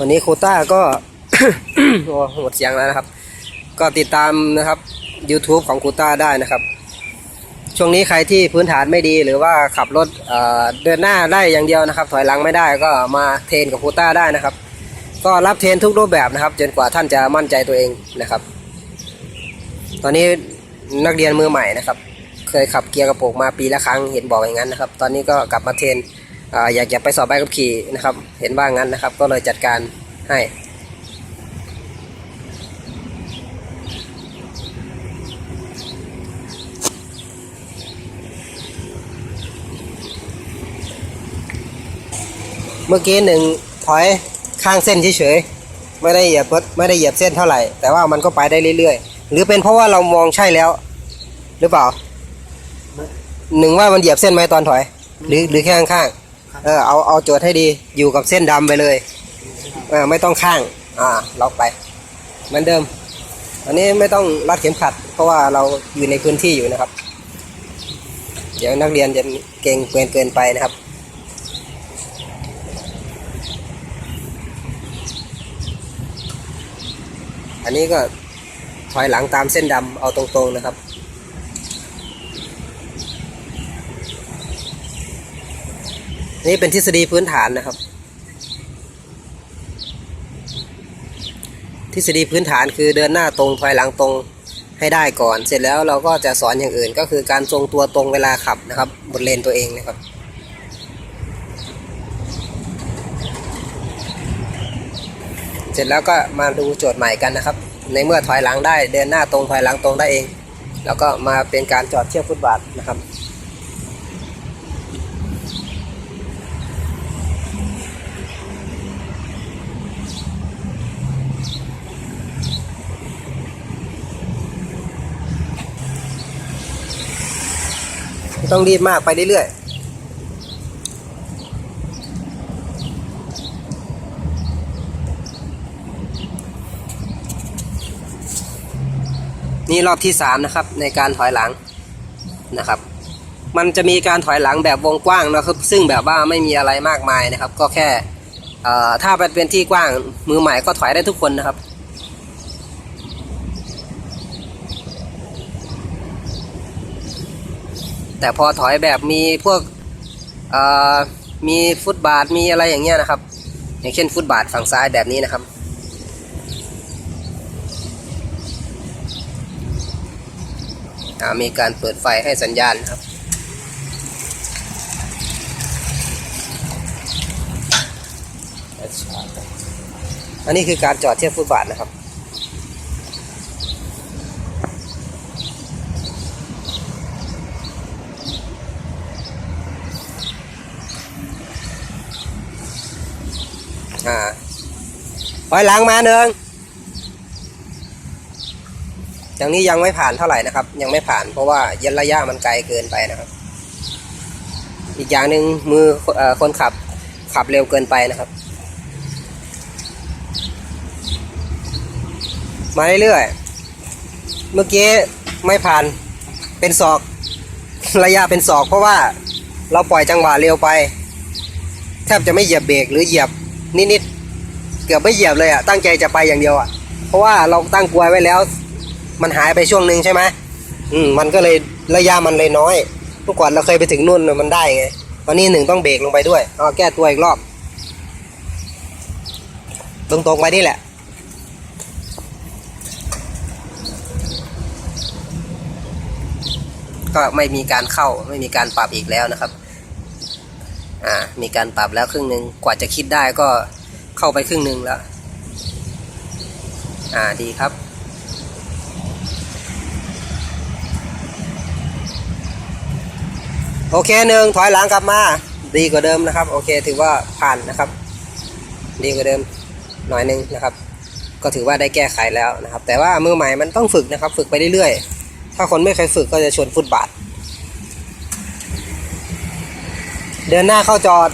วันนี้โคต้าก็หมดเสียงแล้วนะครับ ก็ติดตามนะครับ YouTube ของโคต้าได้นะครับ ช่วงนี้ใครที่พื้นฐานไม่ดีหรือว่าขับรถเเดินหน้าได้อย่างเดียวนะครับ ถอยหลังไม่ได้ก็มาเทรนกับโคต้าได้นะครับ ก็รับเทรนทุกรูปแบบนะครับ จนกว่าท่านจะมั่นใจตัวเองนะครับ ตอนนี้นักเรียนมือใหม่นะครับ เคยขับเกียร์กระโปรงมาปีละครั้งเห็นบอกอย่างนั้นนะครับ ตอนนี้ก็กลับมาเทรน อยากจะไปสอบใบขับขี่นะครับ เห็นว่างั้นนะครับ ก็เลยจัดการให้เมื่อกี้หนึ่งถอยข้างเส้นเฉยๆไม่ได้เหยียบไม่ได้เหยียบเส้นเท่าไหร่ แต่ว่ามันก็ไปได้เรื่อยๆ หรือเป็นเพราะว่าเรามองใช่แล้ว หรือเปล่าหนึ่งว่ามันเหยียบเส้นไหมตอนถอย หรือหรือแค่ข้างๆ เออเอาเอาโจทย์ให้ดีอยู่กับเส้นดำไปเลยเออไม่ต้องข้าง อ่าล็อกไป เหมือนเดิม อันนี้ไม่ต้องรัดเข็มขัด เพราะว่าเราอยู่ในพื้นที่อยู่นะครับ เดี๋ยวนักเรียนจะเก่งเกินเกินไปนะครับอันนี้ก็ถอยหลังตามเส้นดำเอาตรงๆนะครับ นี่เป็นทฤษฎีพื้นฐานนะครับ ทฤษฎีพื้นฐานคือเดินหน้าตรงถอยหลังตรงให้ได้ก่อน เสร็จแล้วเราก็จะสอนอย่างอื่น ก็คือการทรงตัวตรงเวลาขับนะครับบนเลนตัวเองนะครับเสร็จแล้วก็มาดูโจทย์ใหม่กันนะครับ ในเมื่อถอยหลังได้เดินหน้าตรงถอยหลังตรงได้เอง แล้วก็มาเป็นการจอดเทียบฟุตบาทนะครับ ต้องรีบมากไปเรื่อยๆ นี่รอบที่สามนะครับในการถอยหลังนะครับ มันจะมีการถอยหลังแบบวงกว้างนะครับ ซึ่งแบบว่าไม่มีอะไรมากมายนะครับ ก็แค่ถ้าเป็นที่กว้างมือใหม่ก็ถอยได้ทุกคนนะครับ แต่พอถอยแบบมีพวกมีฟุตบาทมีอะไรอย่างเงี้ยนะครับ อย่างเช่นฟุตบาทฝั่งซ้ายแบบนี้นะครับ มีการเปิดไฟให้สัญญาณครับอันนี้คือการจอดเทียบฟุตบาทนะครับ อยหลังมาหนึ่งอย่างนี้ยังไม่ผ่านเท่าไหร่นะครับ ยังไม่ผ่านเพราะว่ายันระยะมันไกลเกินไปนะครับ อีกอย่างหนึ่งมืออคนขับขับเร็วเกินไปนะครับ มาเรื่อยๆเมื่อกี้ไม่ผ่านเป็นศอกระยะเป็นศอก เพราะว่าเราปล่อยจังหวะเร็วไป แทบจะไม่เหยียบเบรกหรือเหยียบนิดๆ เกือบไม่เหยียบเลยอะตั้งใจจะไปอย่างเดียวอะ เพราะว่าเราตั้งกลวยไว้แล้ว มันหายไปช่วงหนึ่งใช่ไหมอืมมันก็เลยระยะมันเลยน้อยเมื่อก่อนเราเคยไปถึงนู่นมันได้ไงวันนี้หนึ่งต้องเบรกลงไปด้วยเอาแก้ตัวอีกรอบ ตรงๆไปนี่แหละก็ไม่มีการเข้าไม่มีการปรับอีกแล้วนะครับ อ่า มีการปรับแล้วครึ่งหนึ่งกว่าจะคิดได้ก็ เข้าไปครึ่งหนึ่งแล้ว อ่าดีครับ โอเคหนึ่งถอยหลังกลับมา ดีกว่าเดิมนะครับ โอเค ถือว่าผ่านนะครับ ดีกว่าเดิมหน่อยหนึงนะครับ ก็ถือว่าได้แก้ไขแล้วนะครับ แต่ว่ามือใหม่มันต้องฝึกนะครับ ฝึกไปเรื่อยๆ ถ้าคนไม่เคยฝึกก็จะชนฟุตบาท เดินหน้าเข้าจอด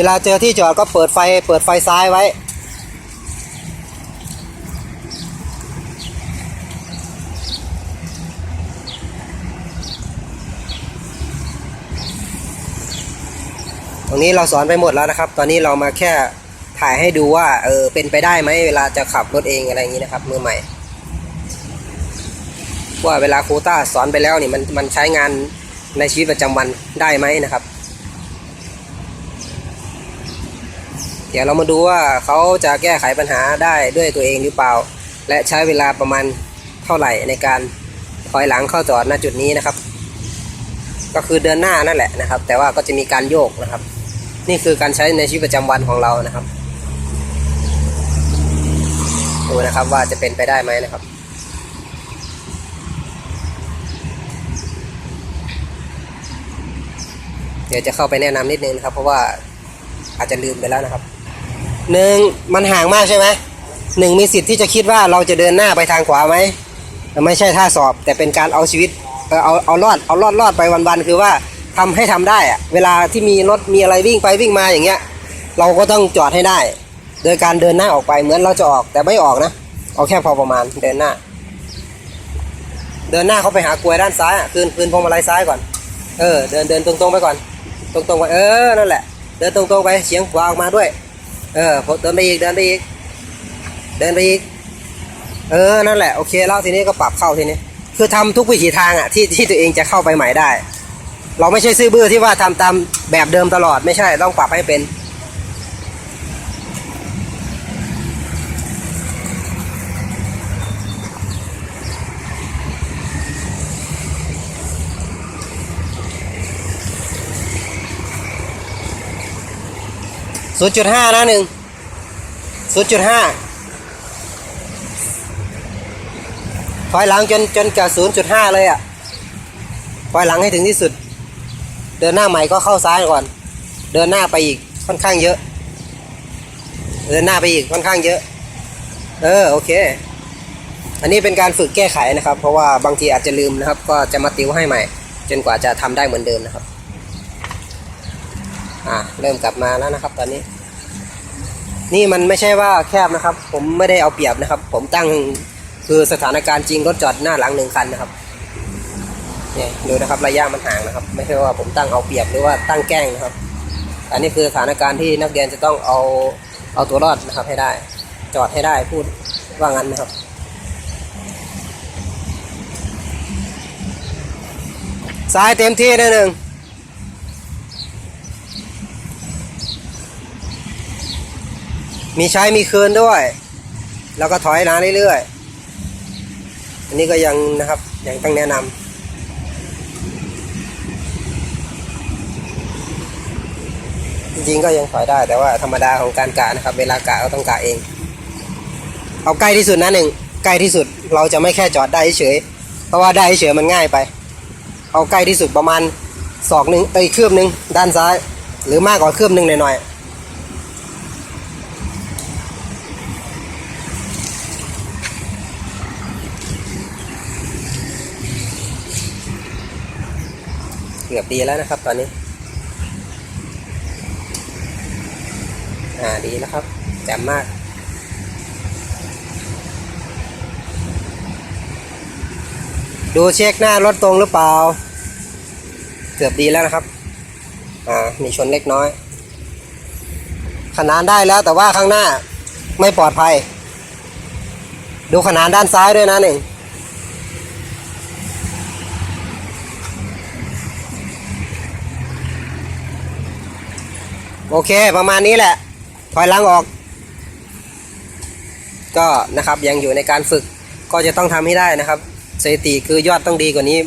วลาเจอที่จอดก็เปิดไฟเปิดไฟซ้ายไว้ ตรงนี้เราสอนไปหมดแล้วนะครับ ตอนนี้เรามาแค่ถ่ายให้ดูว่าเออเป็นไปได้ไหมเวลาจะขับรถเองอะไรอย่างนี้นะครับ มือใหม่ ว่าเวลาครูต้าสอนไปแล้วนี่มันมันใช้งานในชีวิตประจำวันได้ไหมนะครับ เดี๋ยวเรามาดูว่าเขาจะแก้ไขปัญหาได้ด้วยตัวเองหรือเปล่า และใช้เวลาประมาณเท่าไหร่ในการถอยหลังเข้าจอดณจุดนี้นะครับ ก็คือเดินหน้านั่นแหละนะครับ แต่ว่าก็จะมีการโยกนะครับ นี่คือการใช้ในชีวิตประจำวันของเรานะครับดูนะครับว่าจะเป็นไปได้ไหมนะครับเดี๋ยวจะเข้าไปแนะนำนิดนึงนะครับ เพราะว่าอาจจะลืมไปแล้วนะครับ หนึ่งมันห่างมากใช่ไหมหนึ่งมีสิทธิ์ที่จะคิดว่าเราจะเดินหน้าไปทางขวาไหมไม่ใช่ท่าสอบ แต่เป็นการเอาชีวิตเออเอาเอารอดเอารอดรอดไปวันๆคือว่าทำให้ทำได้อะเวลาที่มีรถมีอะไรวิ่งไปวิ่งมาอย่างเงี้ย เราก็ต้องจอดให้ได้ โดยการเดินหน้าออกไปเหมือนเราจะออกแต่ไม่ออกนะเอาแค่พอประมาณเดินหน้า เดินหน้าเขาไปหากลวยด้านซ้ายอะคืนคืนพวงมาลัยซ้ายก่อนเออเดินเดินตรงๆไปก่อน ตรงๆไปเออนั่นแหละ เดินตรงๆไปเฉียงขวาออกมาด้วย เออพอเดินไปอีกเดินไปอีก เดินไปอีก เออ นั่นแหละ โอเค แล้วทีนี้ก็ปรับเข้าทีนี้ คือทำทุกวิถีทางอะที่ที่ตัวเองจะเข้าไปใหม่ได้ เราไม่ใช่ซื้อบื้อที่ว่าทำตามแบบเดิมตลอดไม่ใช่ ต้องปรับให้เป็น ศูนย์จุดห้านะหนึ่งศูนย์จุดห้าถอยหลังจนจนกับศูนย์จุดห้าเลยอะถอยหลังให้ถึงที่สุด เดินหน้าใหม่ก็เข้าซ้ายก่อน เดินหน้าไปอีกค่อนข้างเยอะ เดินหน้าไปอีกค่อนข้างเยอะ เออโอเคอันนี้เป็นการฝึกแก้ไขนะครับ เพราะว่าบางทีอาจจะลืมนะครับ ก็จะมาติวให้ใหม่ จนกว่าจะทำได้เหมือนเดิมนะครับ อ่าเริ่มกลับมาแล้วนะครับ ตอนนี้ นี่มันไม่ใช่ว่าแคบนะครับ ผมไม่ได้เอาเปรียบนะครับ ผมตั้งคือสถานการณ์จริงรถจอดหน้าหลังหนึ่งคันนะครับเนี่ยดูนะครับระยะมันห่างนะครับ ไม่ใช่ว่าผมตั้งเอาเปรียบหรือว่าตั้งแกล้งนะครับ อันนี้คือสถานการณ์ที่นักเรียนจะต้องเอาเอาตัวรอดนะครับ ให้ได้ จอดให้ได้พูดว่างั้นนะครับซ้ายเต็มที่ได้หนึ่ง มีใช้มีคืนด้วย แล้วก็ถอยนาเรื่อยๆ อันนี้ก็ยังนะครับ ยังต้องแนะนำจริงๆก็ยังถอยได้แต่ว่าธรรมดาของการกะนะครับ เวลากะก็ต้องกะเอง เอาใกล้ที่สุดนะหนึ่งใกล้ที่สุดเราจะไม่แค่จอดได้เฉยเพราะว่าได้เฉยมันง่ายไป เอาใกล้ที่สุดประมาณศอกหนึ่งเอ้ยคืบหนึ่งด้านซ้าย หรือมากกว่าคืบหนึ่งหน่อยๆ กือบดีแล้วนะครับ ตอนนี้ อ่าดีแล้วครับแจ่มมาก ดูเช็คหน้ารถตรงหรือเปล่า เกือบดีแล้วนะครับ อ่ามีชนเล็กน้อย ขนานได้แล้วแต่ว่าข้างหน้าไม่ปลอดภัย ดูขนานด้านซ้ายด้วยนะหนึ่ง โอเคประมาณนี้แหละ ถอยหลังออก ก็นะครับยังอยู่ในการฝึกก็จะต้องทำให้ได้นะครับสถิติคือยอดต้องดีกว่านี้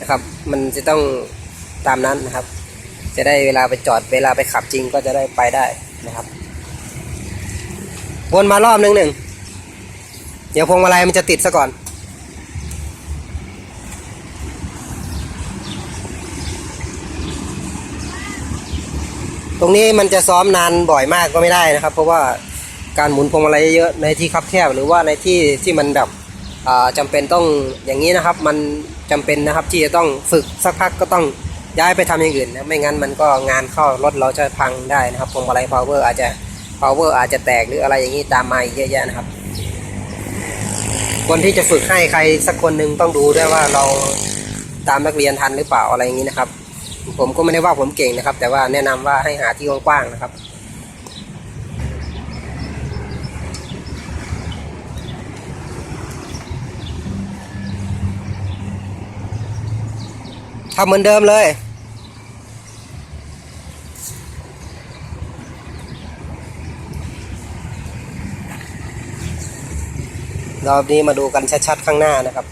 นะครับ มันจะต้องตามนั้นนะครับ จะได้เวลาไปจอดเวลาไปขับจริงก็จะได้ไปได้นะครับวนมารอบนึงหนึ่งเดี๋ยวพวงมาลัยมันจะติดซะก่อน ตรงนี้มันจะซ้อมนานบ่อยมากก็ไม่ได้นะครับ เพราะว่าการหมุนพวงมาลัยเยอะในที่คับแคบหรือว่าในที่ที่มันแบบอ่าจำเป็นต้องอย่างนี้นะครับ มันจำเป็นนะครับที่จะต้องฝึกสักพักก็ต้องย้ายไปทำอย่างอื่นนะไม่งั้นมันก็งานเข้ารถเราจะพังได้นะครับพวงมาลัย power อาจจะ power อาจจะแตกหรืออะไรอย่างนี้ตามมาอีกเยอะแยะนะครับ คนที่จะฝึกให้ใครสักคนหนึ่งต้องดูด้วยว่าเราตามนักเรียนทันหรือเปล่าอะไรอย่างนี้นะครับ ผมก็ไม่ได้ว่าผมเก่งนะครับ แต่ว่าแนะนำว่าให้หาที่กว้างๆนะครับ ทำเหมือนเดิมเลยรอบนี้มาดูกันชัดๆข้างหน้านะครับ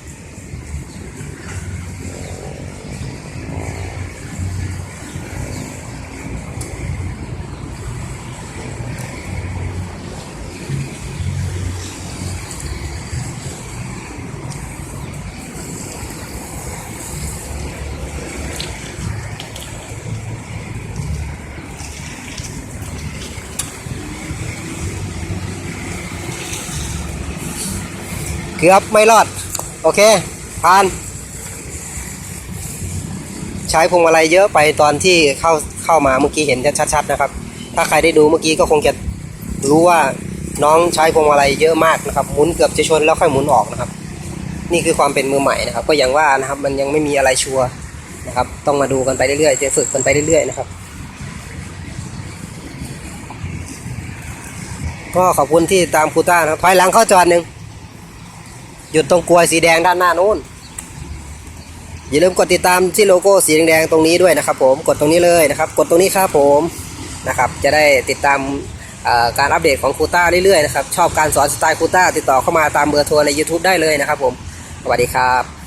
เกือบไม่รอด โอเคผ่านใช้พวงมาลัยเยอะไปตอนที่เข้าเข้ามาเมื่อกี้เห็นชัดๆนะครับ ถ้าใครได้ดูเมื่อกี้ก็คงจะรู้ว่าน้องใช้พวงมาลัยเยอะมากนะครับหมุนเกือบจะชนแล้วค่อยหมุนออกนะครับ นี่คือความเป็นมือใหม่นะครับ ก็อย่างว่านะครับมันยังไม่มีอะไรชัวร์นะครับ ต้องมาดูกันไปเรื่อยๆจะฝึกกันไปเรื่อยๆนะครับ ก็ขอบคุณที่ตามครูต้านะครับถอยหลังเข้าจอดหนึ่ง หยุดตรงกลวยสีแดงด้านหน้านู้น อย่าลืมกดติดตามที่โลโก้สีแดงตรงนี้ด้วยนะครับ ผมกดตรงนี้เลยนะครับ กดตรงนี้ครับผมนะครับ จะได้ติดตามการอัปเดตของครูต้าเรื่อยๆนะครับ ชอบการสอนสไตล์ครูต้าติดต่อเข้ามาตามเบอร์โทรใน YouTube ได้เลยนะครับผม สวัสดีครับ